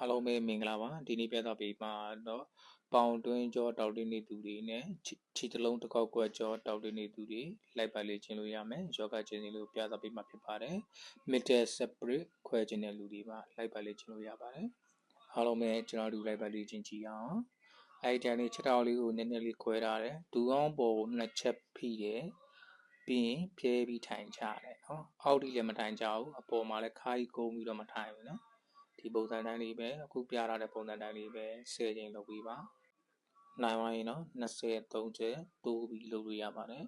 အားလုံးပဲမင်္ဂလာပါဒီနေ့ပြသပေးမှာတော့ပေါင်တွင်းကြောတောက်တင်းနေသူတွေနဲ့ခြေတလုံးတစ်ခေါက်ကွက်ကြောတောက်တင်းနေသူတွေလိုက်ပါလေ့ကျင့်လို့ရမယ်ယောဂကျင့်စဉ်လို့ပြသပေးမှာဖြစ်ပါတယ် middle separate ခွဲခြင်းတဲ့လူတွေပါလိုက်ပါလေ့ကျင့်လို့ရပါတယ်အားလုံးပဲကျွန်တော်တို့လိုက်ပါလေ့ကျင့်ကြည့်အောင်အဲ့ဒီတန်းလေးခြေထောက်လေးကိုနည်းနည်းလေးခွဲထားတယ်ဒူအောင်ပေါ်ကိုနှစ်ချက်ဖိတယ်ပြီးရင်ဖြဲပြီးထိုင်ချတယ်နော်အောက်ထိလည်းမထိုင်ကြဘူးအပေါ်မှာလည်းခါးကြီးကုန်းပြီးတော့မထိုင်ဘူးနော် ဒီပုံစံတိုင်းလေးပဲအခုပြထားတဲ့ပုံစံတိုင်းလေးပဲ10ချိန်လုပ်ပြီးပါနိုင်ပါရင်တော့20 30တိုးပြီးလုပ်လို့ရပါတယ်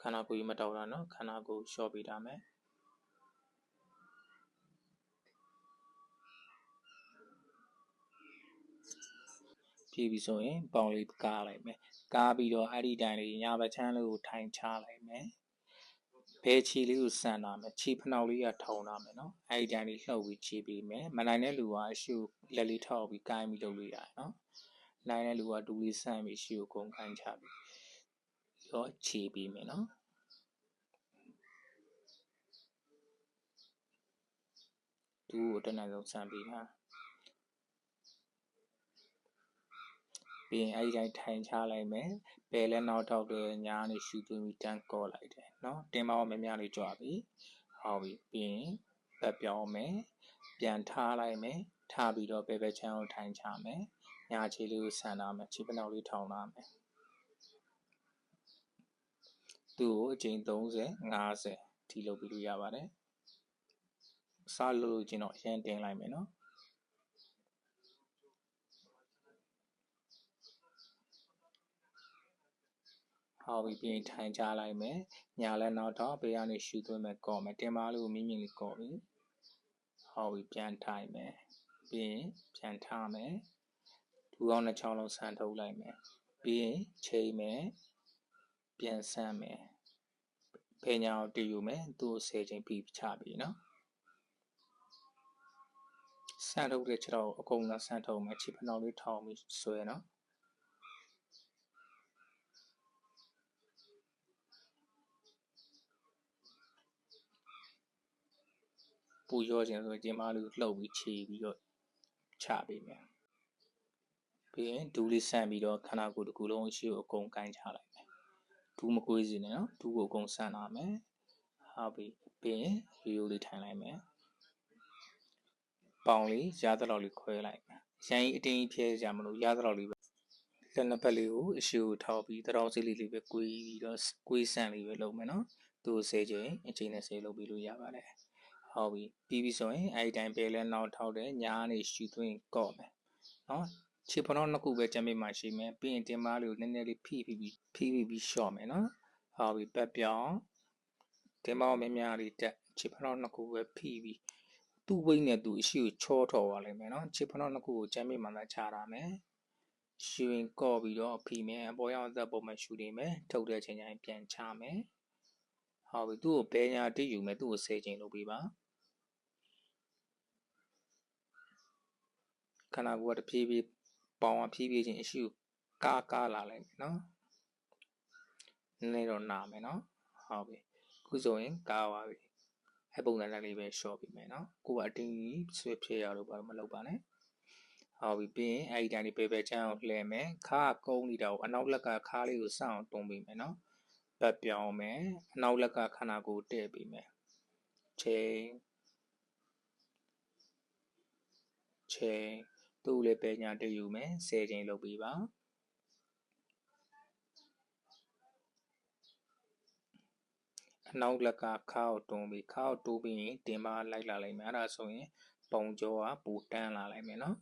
ခန္ဓာကိုယ်ကြီးမတောက်တာနော်ခန္ဓာကိုယ်လျှော့ပေးထားမယ်ပြီးပြီဆိုရင်ပေါင်လေးကားလိုက်မယ်ကားပြီးတော့အဲ့ဒီတိုင်းလေးညာဘက်ချမ်းလေးကိုထိုင်ချလိုက်မယ် ဘဲခြေလေးကိုဆန်လာမယ်ခြေဖနှောက်လေးကထောင်လာမယ်နော်အဲ့ဒီတိုင်းလေးလှုပ်ပြီးခြေပေးမယ်မနိုင်တဲ့လူကအရှုလက်လေးထောက်ပြီးကိုင်းပြီးလုပ်လို့ရတယ်နော်နိုင်တဲ့လူကဒူးလေးဆန့်ပြီးရှုကိုကိုင်းချပြီးရောခြေပေးမယ်နော်ဒူးကိုတနက်ဆုံးဆန့်ပြီးပါ ပြီးရင်အဲ့ဒီတိုင်းထိုင်ချလိုက်မယ်ပယ်လဲနောက်ထောက်တဲ့ညာနေရှူသွင်းပြီးတန်းကောလိုက်တယ်နော်တင်မောင်းမများလေးကြွပြီဟောပြီပြီးရင်သက်ပြောင်းမယ်ပြန်ထားလိုက်မယ်ထားပြီးတော့ဘယ်ဘက်ချမ်းကိုထိုင်ချမယ်ညာခြေလေးကိုဆန်လာမယ်ခြေပနောက်လေးထောင်လာမယ်သူ့ကိုအချိန်30 50ထိလုပ်ပြီးလို့ရပါတယ်စားလို့လို့ချင်းတော့အရင်တင်လိုက်မယ်နော် ဟောပြီးပြင်ထိုင်ချလိုက်မယ်ညာလည်းနောက်တော့ဘေးကနေရှူသွင်းမယ်ကော့မယ်တင်ပါလို့မြင်းမြင်းလေးကော့ပြီဟောပြီးပြန်ထိုင်မယ်ပြီးရင်ပြန်ထားမယ်ဒူကောင်းနှစ်ချောင်းလုံးဆန်ထုတ်လိုက်မယ်ပြီးရင်ချိန်မယ်ပြန်ဆန်းမယ်ဖေညာကိုတည်ယူမယ်သူ့ကို10ချိန်ပြီးချပြီနော်ဆန်ထုတ်တဲ့ခြေတော့အကုန်လုံးဆန်ထုတ်မယ်ခြေဖနှောက်လေးထောင်းပြီးဆွဲနော် ပူရောခြင်းဆိုကျင်းမလေးကိုလှုပ်ပြီးခြေပြီးတော့ချပေးမယ်ပြီးရင်ဒူးလေးဆန့်ပြီးတော့ခန္ဓာကိုယ်တစ်ခုလုံးရှိကိုအကုန်ကိုင်းချလိုက်မယ်ဒူးမကွေးစီနဲ့နော်ဒူးကိုအကုန်ဆန့်လာမယ်ဟုတ်ပြီပြီးရင်ရိုးရိုးလေးထိုင်လိုက်မယ်ပေါင်လေးရားသလောက်လေးခွဲလိုက်မယ်ရန်ကြီးအတင်းကြီးဖြဲကြမလို့ရားသလောက်လေးပဲလက်နှစ်ဖက်လေးကိုအရှိကိုထောက်ပြီးတရောင်းစီလေးလေးပဲကွေးပြီးတော့ကွေးဆန့်လေးပဲလုပ်မယ်နော်သူ့ကိုဆဲချိန်အချိန်နဲ့ဆဲလုပ်ပြီးလို့ရပါတယ် ဟုတ်ပြီပြီးပြီဆိုရင်အဲ့ဒီတိုင်းပဲလဲနောက်ထောက်တယ်ညာနေရှူသွင်းကော့မယ်နော်ခြေဖနောနှစ်ခုပဲကြမ်းပေးမှရှိမယ်ပြီးရင်တင်မားလေးကိုနည်းနည်းလေးဖိဖိပြီးဖိဖိပြီးရှော့မယ်နော်ဟုတ်ပြီပတ်ပြောင်းတင်မားမများလေးတက်ခြေဖနောနှစ်ခုပဲဖိပြီးသူ့ဝိတ်နဲ့သူ့အရှိကိုချောထော်ပါလိမ့်မယ်နော်ခြေဖနောနှစ်ခုကိုကြမ်းပေးမှသာချတာမယ်ရှူရင်ကော့ပြီးတော့ဖိမယ်အပေါ်ရောက်သက်ပုံမှရှူနေမယ်ထုတ်တဲ့ချိန်ကျရင်ပြန်ချမယ်ဟုတ်ပြီသူ့ကိုဘဲညာတိယူမယ်သူ့ကိုဆဲချိန်လုပ်ပေးပါ ခန္ဓာကိုယ်ကတဖြည်းဖြည်းပေါင်ကဖြည်းဖြည်းချင်းအရှိကားကားလာလိုက်မယ်နော်နည်းနည်းတော့နာမယ်နော်ဟုတ်ပြီခုဆိုရင်ကားပါပြီအဲ့ပုံစံလေးပဲရှော့ပြီးမယ်နော်ကိုကအတင်းကြီးဆွဲဖြည့်ရလို့ဘာလို့မလုပ်ပါနဲ့ဟုတ်ပြီပြီးရင်အဲ့ဒီတိုင်းလေးပေပေချမ်းကိုလှည့်မယ်ခါကုန်းနေတာကိုအနောက်လက်ကခါလေးကိုစောင့်တွန်းပေးမယ်နော်ဘက်ပြောင်းမယ်အနောက်လက်ကခန္ဓာကိုယ်တည့်ပေးမယ်ချိန်ချိန် သူ့လည်းပဲညာတယူမယ်10ချိန်လုပ်ပေးပါအနောက်လက်ကခါကိုတွန်းပြီးခါကိုတိုးပြီးရင်တင်ပါလိုက်လာလိုက်မယ်အဲ့ဒါဆိုရင်ပုံကြောကပူတန်းလာလိုက်မယ်နော်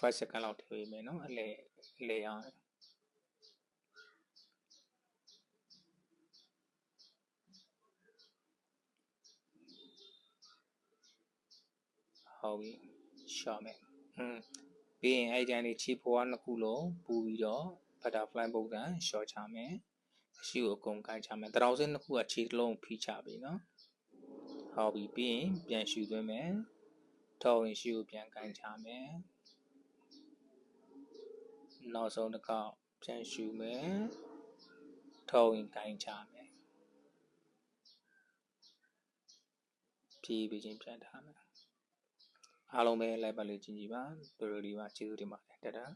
5 second လောက်ထည့်ပေးမယ်နော်အလဲအလဲအောင် ဟုတ်ပြီရှော့မယ်อืมပြီးရင်အဲ့ဒီကနေခြေဖွားနှစ်ခုလုံးပူပြီးတော့ butterfly ပုံစံရှော့ချမယ်အရှိကိုအကုန်ကိုင်းချမယ်တရောင်စင်းနှစ်ခုကခြေတစ်လုံးဖိချပြီနော်ဟုတ်ပြီပြီးရင်ပြန်ရှူသွင်းမယ်ထောက်ရင်ရှိကိုပြန်ကိုင်းချမယ်နောက်ဆုံးတစ်ခေါက်ပြန်ရှူမယ်ထုံရင်ကိုင်းချမယ်ဖြည်းပြီးချင်းပြန်ထားမယ် အားလုံးပဲလိုက်ပါလေကြည့်ကြည့်ပါဗီဒီယိုလေးပါကျေးဇူးတင်ပါတယ်တတား